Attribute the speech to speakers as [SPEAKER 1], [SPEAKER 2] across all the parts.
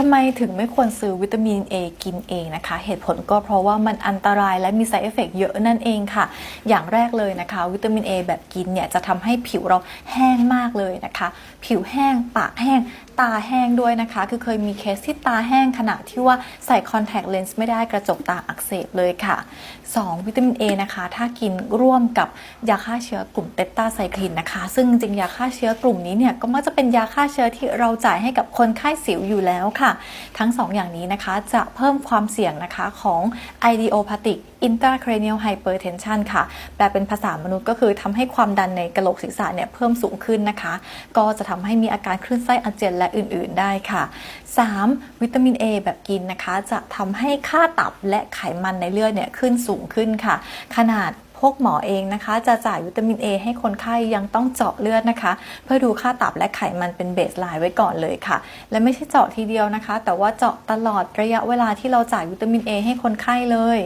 [SPEAKER 1] ทำไมถึงไม่ควรซื้อวิตามิน A กินเองนะคะ เหตุผลก็เพราะว่ามันอันตรายและมี side effect เยอะนั่นเองค่ะ อย่างแรกเลยนะคะ วิตามิน A แบบกินเนี่ยจะทำให้ผิวเราแห้งมากเลยนะคะ ผิวแห้งปากแห้ง ตาแห้งด้วยนะคะ คือเคยมีเคสที่ตาแห้งขณะที่ว่าใส่คอนแทคเลนส์ไม่ได้กระจกตาอักเสบเลยค่ะ 2. วิตามิน A นะคะ ถ้ากินร่วมกับยาฆ่าเชื้อกลุ่มเตต้าไซคลินนะคะ ซึ่งจริงยาฆ่าเชื้อกลุ่มนี้เนี่ยก็มักจะเป็นยาฆ่าเชื้อที่เราจ่ายให้กับคนไข้สิวอยู่แล้วค่ะ ทั้ง 2อย่างนี้นะคะจะเพิ่มความเสี่ยงนะคะของ idiopathic intracranial hypertension ค่ะ แปลเป็นภาษามนุษย์ก็คือทำให้ความดันในกระโหลกศีรษะเนี่ยเพิ่มสูงขึ้นนะคะ ก็จะทำให้มีอาการคลื่นไส้อาเจียนและอื่นๆได้ค่ะ 3. วิตามิน A แบบกินนะคะ จะทำให้ค่าตับและไขมันในเลือดเนี่ยขึ้นสูงขึ้นค่ะ ขนาดพวกหมอเองนะคะ จะจ่ายวิตามิน A ให้คนไข้ยังต้องเจาะเลือดนะคะ เพื่อดูค่าตับและไขมันเป็นเบสไลน์ไว้ก่อนเลยค่ะ และไม่ใช่เจาะทีเดียวนะคะ แต่ว่าเจาะตลอดระยะเวลาที่เราจ่ายวิตามิน A ให้คนไข้เลย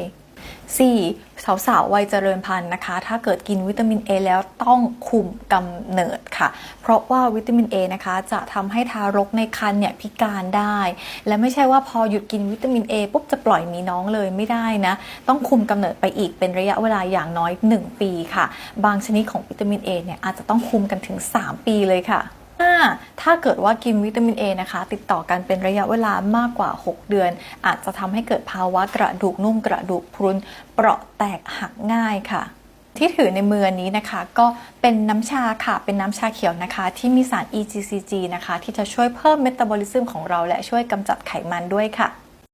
[SPEAKER 1] 4. สาวๆวัยเจริญพันธุ์นะคะ ถ้าเกิดกินวิตามิน A แล้วต้องคุมกำเนิดค่ะ เพราะว่าวิตามิน A นะคะจะทำให้ทารกในครรภ์เนี่ยพิการได้ และไม่ใช่ว่าพอหยุดกินวิตามิน A ปุ๊บจะปล่อยมีน้องเลยไม่ได้นะ ต้องคุมกำเนิดไปอีกเป็นระยะเวลาอย่างน้อย 1 ปีค่ะ บางชนิดของวิตามิน A เนี่ยอาจจะต้องคุมกันถึง 3 ปีเลยค่ะ 5. ถ้าเกิดว่ากินวิตามิน A นะคะ ติดต่อกันเป็นระยะเวลามากกว่า 6 เดือน อาจจะทำให้เกิดภาวะกระดูกนุ่มกระดูกพรุนเปราะแตกหักง่ายค่ะที่ถือในมือนี้นะคะก็เป็นน้ำชาค่ะ เป็นน้ำชาเขียวนะคะ ที่มีสาร EGCG นะคะ ที่จะช่วยเพิ่มเมตาบอลิซึมของเราและช่วยกำจัดไขมันด้วยค่ะ